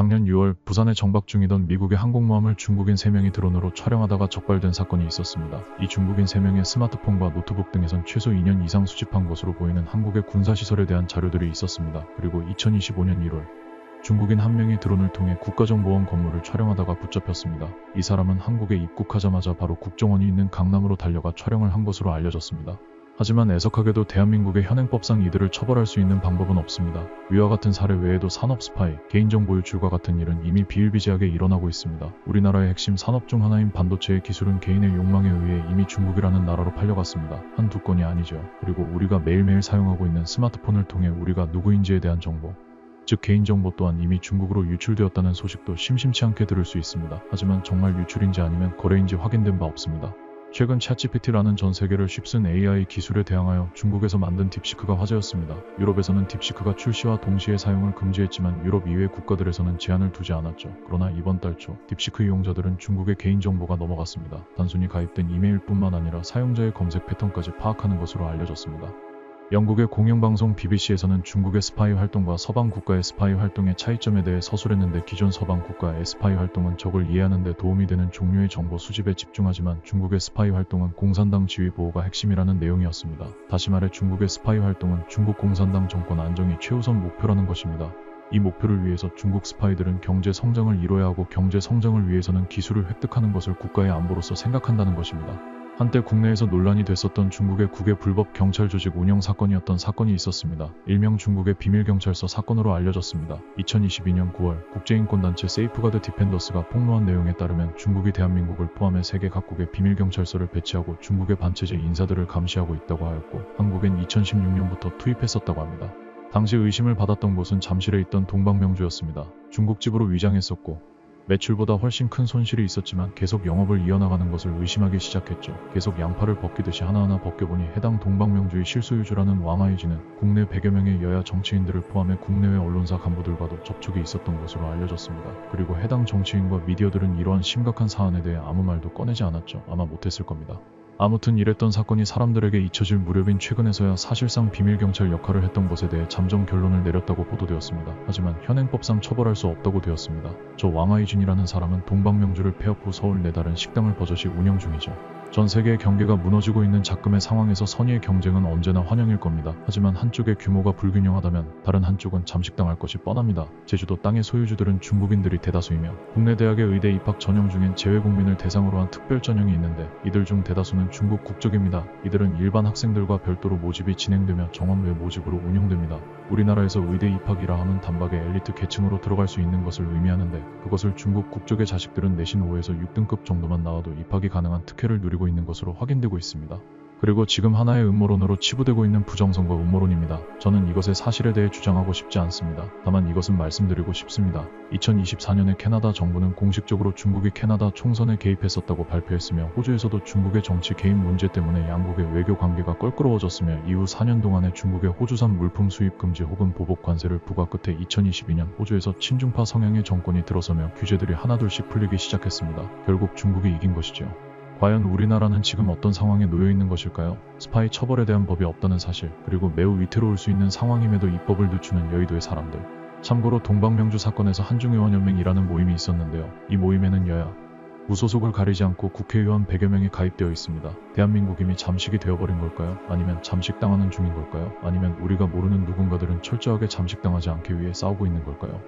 작년 6월 부산에 정박 중이던 미국의 항공모함을 중국인 3명이 드론으로 촬영하다가 적발된 사건이 있었습니다. 이 중국인 3명의 스마트폰과 노트북 등에선 최소 2년 이상 수집한 것으로 보이는 한국의 군사시설에 대한 자료들이 있었습니다. 그리고 2025년 1월 중국인 한 명이 드론을 통해 국가정보원 건물을 촬영하다가 붙잡혔습니다. 이 사람은 한국에 입국하자마자 바로 국정원이 있는 강남으로 달려가 촬영을 한 것으로 알려졌습니다. 하지만 애석하게도 대한민국의 현행법상 이들을 처벌할 수 있는 방법은 없습니다. 위와 같은 사례 외에도 산업 스파이, 개인정보 유출과 같은 일은 이미 비일비재하게 일어나고 있습니다. 우리나라의 핵심 산업 중 하나인 반도체의 기술은 개인의 욕망에 의해 이미 중국이라는 나라로 팔려갔습니다. 한두 건이 아니죠. 그리고 우리가 매일매일 사용하고 있는 스마트폰을 통해 우리가 누구인지에 대한 정보, 즉 개인정보 또한 이미 중국으로 유출되었다는 소식도 심심치 않게 들을 수 있습니다. 하지만 정말 유출인지 아니면 거래인지 확인된 바 없습니다. 최근 챗GPT라는 전 세계를 휩쓴 AI 기술에 대항하여 중국에서 만든 딥시크가 화제였습니다. 유럽에서는 딥시크가 출시와 동시에 사용을 금지했지만 유럽 이외 국가들에서는 제한을 두지 않았죠. 그러나 이번 달 초 딥시크 이용자들은 중국의 개인정보가 넘어갔습니다. 단순히 가입된 이메일뿐만 아니라 사용자의 검색 패턴까지 파악하는 것으로 알려졌습니다. 영국의 공영방송 BBC에서는 중국의 스파이 활동과 서방 국가의 스파이 활동의 차이점에 대해 서술했는데 기존 서방 국가의 스파이 활동은 적을 이해하는 데 도움이 되는 종류의 정보 수집에 집중하지만 중국의 스파이 활동은 공산당 지위 보호가 핵심이라는 내용이었습니다. 다시 말해 중국의 스파이 활동은 중국 공산당 정권 안정이 최우선 목표라는 것입니다. 이 목표를 위해서 중국 스파이들은 경제 성장을 이뤄야 하고 경제 성장을 위해서는 기술을 획득하는 것을 국가의 안보로서 생각한다는 것입니다. 한때 국내에서 논란이 됐었던 중국의 국외 불법 경찰 조직 운영 사건이었던 사건이 있었습니다. 일명 중국의 비밀경찰서 사건으로 알려졌습니다. 2022년 9월 국제인권단체 세이프가드 디펜더스가 폭로한 내용에 따르면 중국이 대한민국을 포함해 세계 각국의 비밀경찰서를 배치하고 중국의 반체제 인사들을 감시하고 있다고 하였고 한국엔 2016년부터 투입했었다고 합니다. 당시 의심을 받았던 곳은 잠실에 있던 동방명주였습니다. 중국집으로 위장했었고 매출보다 훨씬 큰 손실이 있었지만 계속 영업을 이어나가는 것을 의심하기 시작했죠. 계속 양팔을 벗기듯이 하나하나 벗겨보니 해당 동방명주의 실소유주라는 왕아이지는 국내 100여 명의 여야 정치인들을 포함해 국내외 언론사 간부들과도 접촉이 있었던 것으로 알려졌습니다. 그리고 해당 정치인과 미디어들은 이러한 심각한 사안에 대해 아무 말도 꺼내지 않았죠. 아마 못했을 겁니다. 아무튼 이랬던 사건이 사람들에게 잊혀질 무렵인 최근에서야 사실상 비밀경찰 역할을 했던 것에 대해 잠정 결론을 내렸다고 보도되었습니다. 하지만 현행법상 처벌할 수 없다고 되었습니다. 저 왕아이준이라는 사람은 동방명주를 폐업 후 서울 내다른 식당을 버젓이 운영 중이죠. 전 세계의 경계가 무너지고 있는 작금의 상황에서 선의의 경쟁은 언제나 환영일 겁니다. 하지만 한쪽의 규모가 불균형하다면 다른 한쪽은 잠식당할 것이 뻔합니다. 제주도 땅의 소유주들은 중국인들이 대다수이며 국내 대학의 의대 입학 전형 중엔 재외국민을 대상으로 한 특별 전형이 있는데 이들 중 대다수는 중국 국적입니다. 이들은 일반 학생들과 별도로 모집이 진행되며 정원 외 모집으로 운영됩니다. 우리나라에서 의대 입학이라 하면 단박에 엘리트 계층으로 들어갈 수 있는 것을 의미하는데 그것을 중국 국적의 자식들은 내신 5에서 6등급 정도만 나와도 입학이 가능한 특혜를 누리고 있는 것으로 확인되고 있습니다. 그리고 지금 하나의 음모론으로 치부되고 있는 부정선거 음모론입니다. 저는 이것의 사실에 대해 주장하고 싶지 않습니다. 다만 이것은 말씀드리고 싶습니다. 2024년에 캐나다 정부는 공식적으로 중국이 캐나다 총선에 개입했었다고 발표했으며 호주에서도 중국의 정치 개입 문제 때문에 양국의 외교 관계가 껄끄러워졌으며 이후 4년 동안의 중국의 호주산 물품 수입 금지 혹은 보복 관세를 부과 끝에 2022년 호주에서 친중파 성향의 정권이 들어서며 규제들이 하나둘씩 풀리기 시작했습니다. 결국 중국이 이긴 것이죠. 과연 우리나라는 지금 어떤 상황에 놓여 있는 것일까요? 스파이 처벌에 대한 법이 없다는 사실, 그리고 매우 위태로울 수 있는 상황임에도 입법을 늦추는 여의도의 사람들. 참고로 동방명주 사건에서 한중의원연맹이라는 모임이 있었는데요. 이 모임에는 여야, 무소속을 가리지 않고 국회의원 100여 명이 가입되어 있습니다. 대한민국 이미 잠식이 되어버린 걸까요? 아니면 잠식당하는 중인 걸까요? 아니면 우리가 모르는 누군가들은 철저하게 잠식당하지 않기 위해 싸우고 있는 걸까요?